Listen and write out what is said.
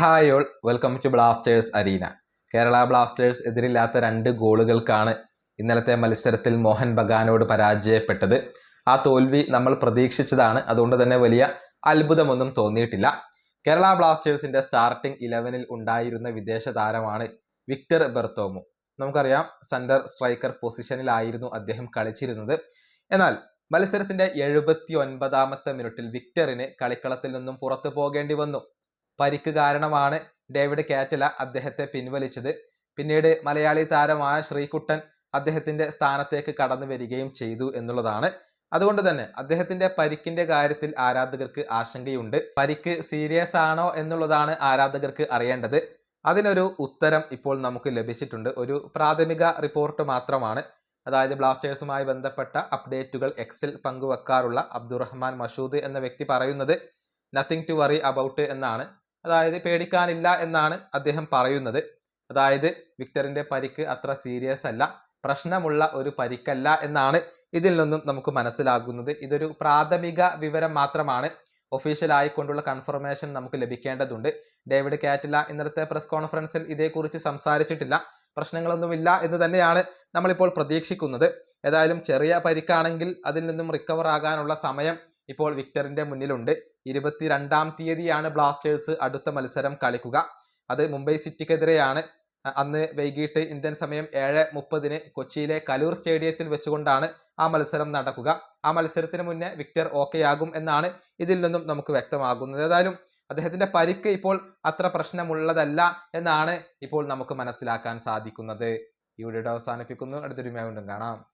Hi all welcome to Blasters arena Kerala Blasters എതിരില്ലാത്ത രണ്ട് ഗോളുകൾക്കാണ് ഇന്നലത്തെ മത്സരത്തിൽ മോഹൻ ബഗാനോട് പരാജയപ്പെട്ടത്. ആ തോൽവി നമ്മൾ പ്രതീക്ഷിച്ചതാണ്. അതുകൊണ്ട് തന്നെ വലിയ അത്ഭുതമൊന്നും തോന്നിയിട്ടില്ല. കേരള ബ്ലാസ്റ്റേഴ്സിന്റെ സ്റ്റാർട്ടിംഗ് ഇലവനിൽ ഉണ്ടായിരുന്ന വിദേശ താരമാണ് വിക്ടർ ബെർത്തോമു. നമുക്കറിയാം സെന്റർ സ്ട്രൈക്കർ പൊസിഷനിലായിരുന്നു അദ്ദേഹം കളിച്ചിരുന്നത്. എന്നാൽ മത്സരത്തിന്റെ എഴുപത്തി ഒൻപതാമത്തെ മിനിറ്റിൽ വിക്ടറിന് കളിക്കളത്തിൽ നിന്നും പുറത്തു പോകേണ്ടി വന്നു. പരിക്ക് കാരണമാണ് ഡേവിഡ് കാറ്റല അദ്ദേഹത്തെ പിൻവലിച്ചത്. പിന്നീട് മലയാളി താരമായ ശ്രീകുട്ടൻ അദ്ദേഹത്തിന്റെ സ്ഥാനത്തേക്ക് കടന്നു വരികയും ചെയ്തു എന്നുള്ളതാണ്. അതുകൊണ്ട് തന്നെ അദ്ദേഹത്തിന്റെ പരിക്കിന്റെ കാര്യത്തിൽ ആരാധകർക്ക് ആശങ്കയുണ്ട്. പരിക്ക് സീരിയസ് ആണോ എന്നുള്ളതാണ് ആരാധകർക്ക് അറിയേണ്ടത്. അതിനൊരു ഉത്തരം ഇപ്പോൾ നമുക്ക് ലഭിച്ചിട്ടുണ്ട്. ഒരു പ്രാഥമിക റിപ്പോർട്ട് മാത്രമാണ്. അതായത് ബ്ലാസ്റ്റേഴ്സുമായി ബന്ധപ്പെട്ട അപ്ഡേറ്റുകൾ എക്സിൽ പങ്കുവെക്കാറുള്ള അബ്ദുറഹ്മാൻ മഷൂദ് എന്ന വ്യക്തി പറയുന്നത് നത്തിങ് ടു വറി അബൌട്ട് എന്നാണ്. അതായത് പേടിക്കാനില്ല എന്നാണ് അദ്ദേഹം പറയുന്നത്. അതായത് വിക്ടറിന്റെ പരിക്ക് അത്ര സീരിയസ് അല്ല പ്രശ്നമുള്ള ഒരു പരിക്കല്ല എന്നാണ് ഇതിൽ നിന്നും നമുക്ക് മനസ്സിലാകുന്നത്. ഇതൊരു പ്രാഥമിക വിവരം മാത്രമാണ്. ഒഫീഷ്യൽ ആയിക്കൊണ്ടുള്ള കൺഫർമേഷൻ നമുക്ക് ലഭിക്കേണ്ടതുണ്ട്. ഡേവിഡ് കാറ്റില ഇന്നത്തെ പ്രസ് കോൺഫറൻസിൽ ഇതേക്കുറിച്ച് സംസാരിച്ചിട്ടില്ല. പ്രശ്നങ്ങളൊന്നുമില്ല എന്ന് തന്നെയാണ് നമ്മളിപ്പോൾ പ്രതീക്ഷിക്കുന്നത്. ഏതായാലും ചെറിയ പരിക്കാണെങ്കിൽ അതിൽ നിന്നും റിക്കവർ ആകാനുള്ള സമയം ഇപ്പോൾ വിക്ടറിന്റെ മുന്നിലുണ്ട്. ഇരുപത്തിരണ്ടാം തീയതിയാണ് ബ്ലാസ്റ്റേഴ്സ് അടുത്ത മത്സരം കളിക്കുക. അത് മുംബൈ സിറ്റിക്കെതിരെയാണ്. അന്ന് വൈകിട്ട് ഇന്ത്യൻ സമയം ഏഴ് മുപ്പതിന് കൊച്ചിയിലെ കലൂർ സ്റ്റേഡിയത്തിൽ വെച്ചുകൊണ്ടാണ് ആ മത്സരം നടക്കുക. ആ മത്സരത്തിന് മുന്നേ വിക്ടർ ഓക്കെ ആകും എന്നാണ് ഇതിൽ നിന്നും നമുക്ക് വ്യക്തമാകുന്നത്. ഏതായാലും അദ്ദേഹത്തിന്റെ പരിക്ക് ഇപ്പോൾ അത്ര പ്രശ്നമുള്ളതല്ല എന്നാണ് ഇപ്പോൾ നമുക്ക് മനസ്സിലാക്കാൻ സാധിക്കുന്നത്. ഈ വീഡിയോ അവസാനിപ്പിക്കുന്നു. അടുത്തൊരു വീണ്ടും കാണാം.